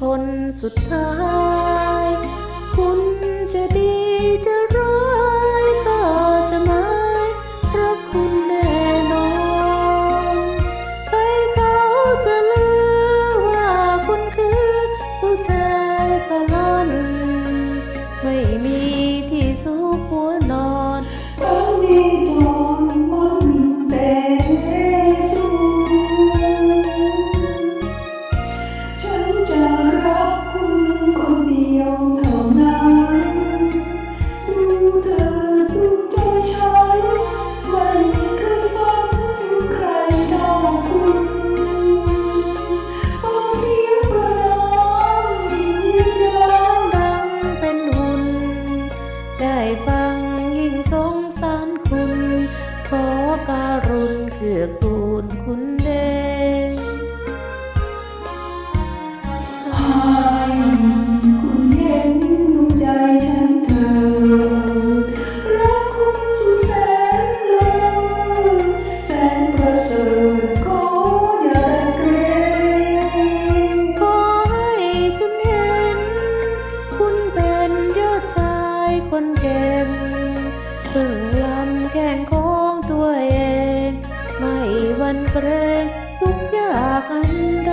คนสุดท้ายคุณ ยวเท่านั้นดูเธอดูใจฉันไม่เคยฝันถึงใครเท่าคุณฟังเสียงประนามยิ่งยืนยันดังเป็นหุ่นได้ฟังยิ่งสงสารคุณ ขอการุณเกือกูลคุณเดช ฉันเถิดรักคุณสุดแสนเลยแสนประเสริฐขออย่าได้เกรงขอให้ฉันเห็น คุณเป็นยอดชายคนเก่งพึ่งลำแข่งของตัวเอง ไม่วันเกรงทุกอยากอันใด